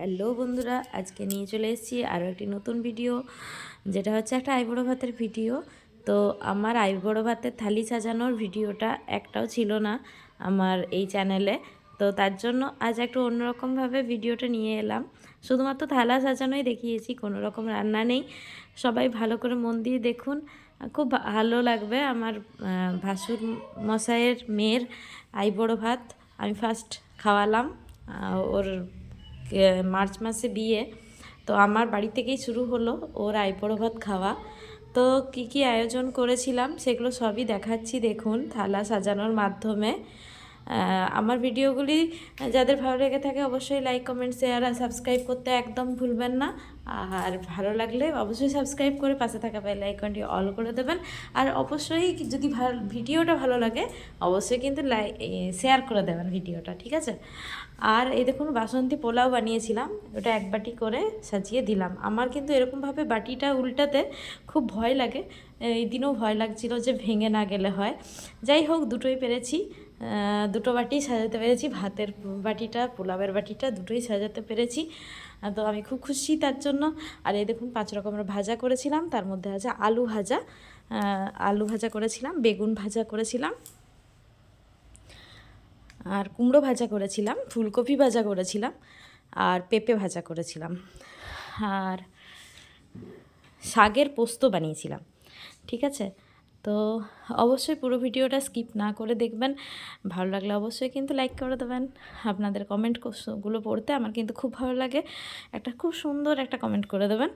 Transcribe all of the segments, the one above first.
Hello বন্ধুরা, আজকে নিয়ে চলে এসেছি আরও একটি নতুন ভিডিও, যেটা হচ্ছে একটা আইবড়ো ভাতের ভিডিও। তো আমার আইবড়ো ভাতের থালি সাজানোর ভিডিওটা একটাও ছিল না আমার এই চ্যানেলে। তো তার জন্য আজ একটু অন্যরকমভাবে ভিডিওটা নিয়ে এলাম। শুধুমাত্র থালা সাজানোই দেখিয়েছি, কোনো রকম রান্না নেই। সবাই ভালো করে মন দিয়ে দেখুন। খুব ভালো লাগবে আমার ভাসুর মশাইয়ের মেয়ের আইবড়ো ভাত। আমি ফার্স্ট খাওয়ালাম ওর মার্চ মাসে বিয়ে। তো আমার বাড়ি থেকেই শুরু হলো ওর আইপড়ো ভাত খাওয়া। তো কি কি আয়োজন করেছিলাম সেগুলো সবই দেখাচ্ছি, দেখুন, থালা সাজানোর মাধ্যমে। আমার ভিডিওগুলি যাদের ভালো লেগে থাকে অবশ্যই লাইক কমেন্ট শেয়ার আর সাবস্ক্রাইব করতে একদম ভুলবেন না। আর ভালো লাগলে অবশ্যই সাবস্ক্রাইব করে পাশে থাকা বেল আইকনটি অল করে দেবেন। আর অবশ্যই যদি ভালো, ভিডিওটা ভালো লাগে, অবশ্যই কিন্তু লাইক শেয়ার করে দেবেন ভিডিওটা, ঠিক আছে? আর এই দেখুন, বাসন্তী পোলাও বানিয়েছিলাম, ওটা এক বাটি করে সাজিয়ে দিলাম। আমার কিন্তু এরকমভাবে বাটিটা উল্টাতে খুব ভয় লাগে। এই দিনও ভয় লাগছিল যে ভেঙে না গেলে হয়। যাই হোক, দুটোই পেরেছি। দুটো বাটি সাজাতে পেরেছি, ভাতের বাটিটা, পোলাওয়ের বাটিটা, দুটোই সাজাতে পেরেছি। তো আমি খুব খুশি তার জন্য। আর এই দেখুন, পাঁচ রকমের ভাজা করেছিলাম, তার মধ্যে আছে আলু ভাজা। আলু ভাজা করেছিলাম, বেগুন ভাজা করেছিলাম। আর কুমড়ো ভাজা করেছিলাম, ফুলকপি ভাজা করেছিলাম, আর পেঁপে ভাজা করেছিলাম। আর শাকের পোস্ত বানিয়েছিলাম, ঠিক আছে? তো অবশ্যই পুরো ভিডিওটা স্কিপ না করে দেখবেন। ভালো লাগলে অবশ্যই কিন্তু লাইক করে দেবেন। আপনাদের কমেন্ট কমেন্টগুলো পড়তে আমার কিন্তু খুব ভালো লাগে। একটা খুব সুন্দর একটা কমেন্ট করে দেবেন।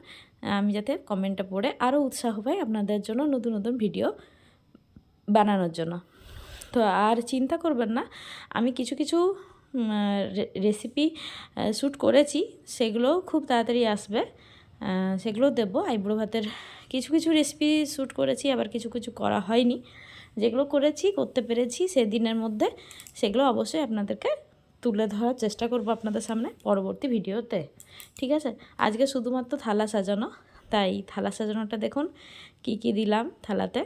আমি যাতে কমেন্টটা পড়ে আরও উৎসাহ পাই আপনাদের জন্য নতুন নতুন ভিডিও বানানোর জন্য। তো আর চিন্তা করবেন না, আমি কিছু কিছু রেসিপি শ্যুট করেছি। সেগুলো খুব তাড়াতাড়ি আসবে। সেগুলো দেবো। আইব্রো ভাতের কিছু কিছু রেসিপি শ্যুট করেছি, আবার কিছু কিছু করা হয়নি। যেগুলো করেছি, করতে পেরেছি, সেদিনের মধ্যে সেগুলো অবশ্যই আপনাদেরকে তুলে ধরার চেষ্টা করব আপনাদের সামনে পরবর্তী ভিডিওতে। ঠিক আছে? আজকে শুধুমাত্র থালা সাজানো, তাই থালা সাজানোটা দেখুন কি কি দিলাম থালাতে।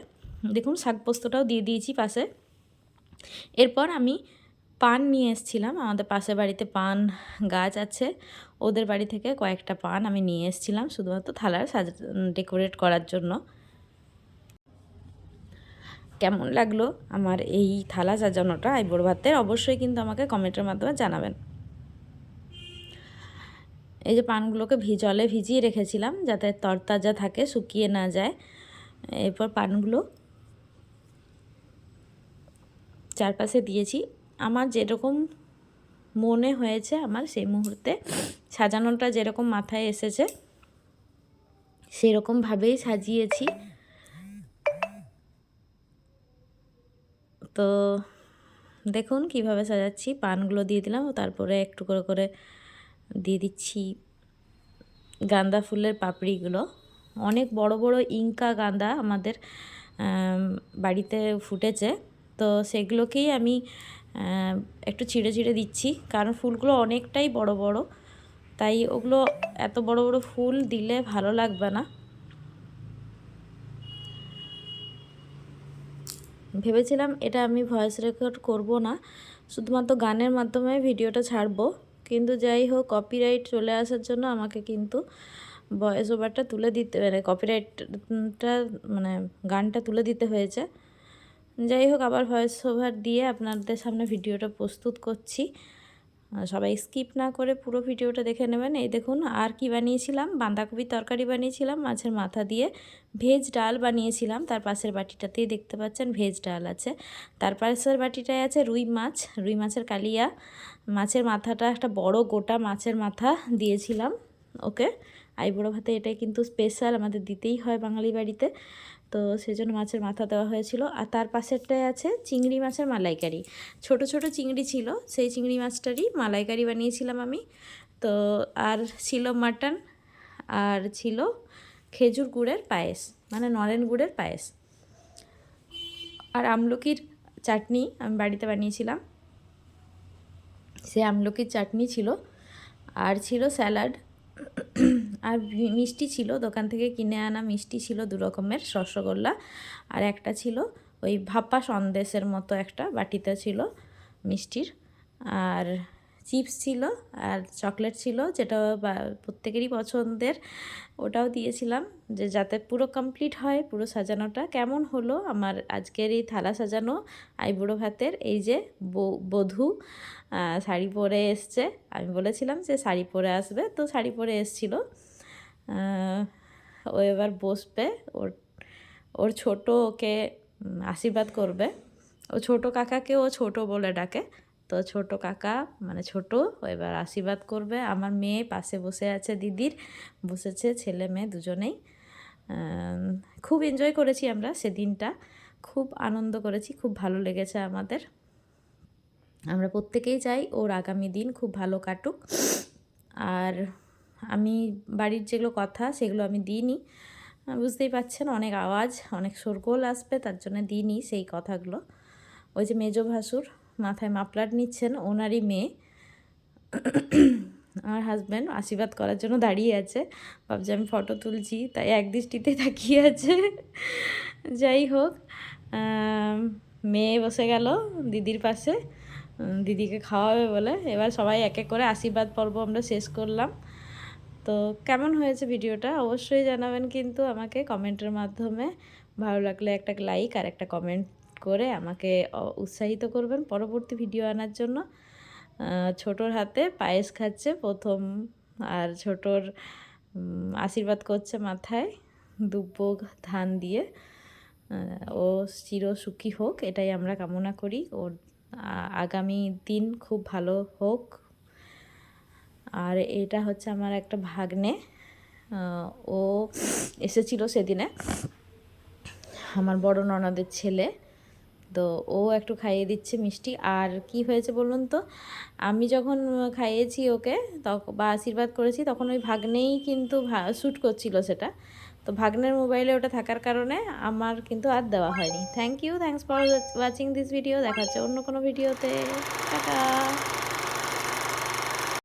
দেখুন শাক পোস্তটাও দিয়ে দিয়েছি পাশে। এরপর আমি পান নিয়ে এসেছিলাম। আমাদের পাশের বাড়িতে পান গাছ আছে। ওদের বাড়ি থেকে কয়েকটা পান আমি নিয়ে এসেছিলাম শুধুমাত্র থালার সাজা, ডেকোরেট করার জন্য। কেমন লাগল আমার এই থালা সাজানোটা আইবুড়ো ভাতের? অবশ্যই কিন্তু আমাকে কমেন্টের মাধ্যমে জানাবেন। এই যে পানগুলোকে জলে ভিজিয়ে রেখেছিলাম যাতে তরতাজা থাকে, শুকিয়ে না যায়। এরপর পানগুলো চারপাশে দিয়েছি। আমার যেরকম মনে হয়েছে আমার সেই মুহূর্তে সাজানোটা যেরকম মাথায় এসেছে, সেরকমভাবেই সাজিয়েছি। তো দেখুন কীভাবে সাজাচ্ছি, পানগুলো দিয়ে দিলাম, তারপরে একটু করে করে দিয়ে দিচ্ছি গাঁদা ফুলের পাপড়িগুলো। অনেক বড় বড় ইঙ্কা গাঁদা আমাদের বাড়িতে ফুটেছে। তো সেগুলোকেই আমি একটু ছিঁড়ে ছিঁড়ে দিচ্ছি। কারণ ফুলগুলো অনেকটাই বড় বড়। তাই ওগুলো এত বড় বড় ফুল দিলে ভালো লাগবে না। ভেবেছিলাম এটা আমি ভয়েস রেকর্ড করব না। শুধুমাত্র গানের মাধ্যমে ভিডিওটা ছাড়বো। কিন্তু যাই হোক কপিরাইট চলে আসার জন্য আমাকে কিন্তু ভয়েস ওভারটা তুলে দিতে মানে কপিরাইটটা মানে গানটা তুলে দিতে হয়েছে। যাই হোক, আবার ভয়েস ওভার দিয়ে আপনাদের সামনে ভিডিওটা প্রস্তুত করছি। সবাই স্কিপ না করে পুরো ভিডিওটা দেখে নেবেন। এই দেখুন, আর কি বানিয়েছিলাম? বাঁধাকপির তরকারি বানিয়েছিলাম, মাছের মাথা দিয়ে ভেজ ডাল বানিয়েছিলাম। তার পাশের বাটিটাতেই দেখতে পাচ্ছেন ভেজ ডাল আছে। তার পাশের বাটিটায় আছে রুই মাছ, রুই মাছের কালিয়া। মাছের মাথাটা, একটা বড় গোটা মাছের মাথা দিয়েছিলাম, ওকে। আইবুড়ো ভাতে এটাই কিন্তু স্পেশাল আমাদের দিতেই হয় বাঙালি বাড়িতে। তো সেজন্য মাছের মাথা দেওয়া হয়েছিল। আর তার পাশেরটায় আছে চিংড়ি মাছের মালাইকারি। ছোট ছোট চিংড়ি ছিল, সেই চিংড়ি মাছটারই মালাইকারি বানিয়েছিলাম আমি। তো আর ছিল মাটন, আর ছিল খেজুর গুড়ের পায়েস মানে নরেন গুড়ের পায়েস। আর আমলকির চাটনি আমি বাড়িতে বানিয়েছিলাম। সে আমলকির চাটনি ছিল। আর ছিল স্যালাড আর মিষ্টি ছিল, দোকান থেকে কিনে আনা মিষ্টি ছিল দু রকমের, রসগোল্লা। আর একটা ছিল ওই ভাপা সন্দেশের মতো একটা বাটিতে ছিল মিষ্টির। আর চিপস ছিল আর চকলেট ছিল, যেটা প্রত্যেকেরই পছন্দের। ওটাও দিয়েছিলাম যে যাতে পুরো কমপ্লিট হয়, পুরো সাজানোটা। কেমন হলো আমার আজকের এই থালা সাজানো আইবুড়ো ভাতের? এই যে বধূ শাড়ি পরে এসছে। আমি বলেছিলাম যে শাড়ি পরে আসবে, তো শাড়ি পরে এসছিল। ও এবার বসবে। ওর ওর ছোট ওকে আশীর্বাদ করবে। ও ছোট কাকাকে ও ছোট বলে ডাকে। তো ছোট কাকা মানে ছোট এবার আশীর্বাদ করবে। আমার মেয়ে পাশে বসে আছে দিদির। বসেছে ছেলে মেয়ে দুজনেই। খুব এনজয় করেছি আমরা সেদিনটা। খুব আনন্দ করেছি, খুব ভালো লেগেছে আমাদের। আমরা প্রত্যেকেই চাই ওর আগামী দিন খুব ভালো কাটুক। আর আমি বাড়ির যেগুলো কথা সেগুলো আমি দিইনি। বুঝতেই পারছেন অনেক আওয়াজ, অনেক শোরগোল আসবে, তার জন্য দিইনি সেই কথাগুলো। ওই যে মেজো ভাসুর মাথায় মাপলার নিচ্ছেন, ওনারই মেয়ে। আমার হাজব্যান্ড আশীর্বাদ করার জন্য দাঁড়িয়ে আছে। ভাবছি আমি ফটো তুলছি, তাই এক দৃষ্টিতে তাকিয়ে আছে। যাই হোক মেয়ে বসে গেল দিদির পাশে। দিদিকে খাওয়াবে বলে। এবার সবাই এক এক করে আশীর্বাদ পর্ব আমরা শেষ করলাম। তো কেমন হয়েছে ভিডিওটা অবশ্যই জানাবেন কিন্তু আমাকে কমেন্টের মাধ্যমে। ভালো লাগলে একটা লাইক আর একটা কমেন্ট করে আমাকে উৎসাহিত করবেন পরবর্তী ভিডিও আনার জন্য। ছোটোর হাতে পায়েস খাচ্ছে প্রথম আর ছোটোর আশীর্বাদ করছে মাথায় দুব্বো ধান দিয়ে। ও চির সুখী হোক এটাই আমরা কামনা করি। ওর আগামী দিন খুব ভালো হোক। আর এটা হচ্ছে আমার একটা ভাগ্নে ও এসেছিল সেদিনে, আমার বড় ননদের ছেলে। তো ও একটু খাইয়ে দিচ্ছে মিষ্টি। আর কি হয়েছে বলুন তো, আমি যখন খাইয়েছি ওকে তখন বা আশীর্বাদ করেছি, তখন ওই ভাগ্নেই কিন্তু শ্যুট করছিল সেটা। তো ভাগ্নের মোবাইলে ওটা থাকার কারণে আমার কিন্তু আর দেওয়া হয়নি। Thank you thanks for watching this video দেখা হচ্ছে অন্য কোনো ভিডিওতে টাটা।